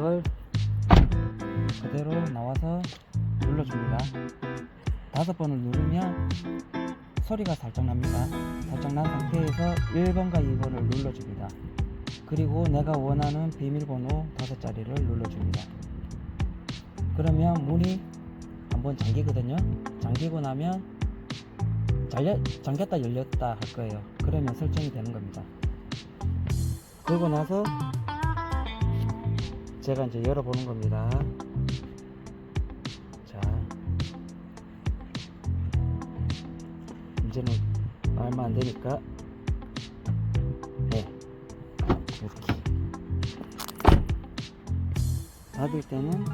이걸 그대로 나와서 눌러줍니다. 다섯 번을 누르면 소리가 살짝 납니다. 살짝 난 상태에서 1번과 2번을 눌러줍니다. 그리고 내가 원하는 비밀번호 다섯 자리를 눌러줍니다. 그러면 문이 한번 잠기거든요. 잠기고 나면 잘려, 잠겼다 열렸다 할 거예요. 그러면 설정이 되는 겁니다. 그러고 나서 제가 이제 열어보는 겁니다. 자, 이제는 얼마 안 되니까, 네, 이렇게. 닫을 때는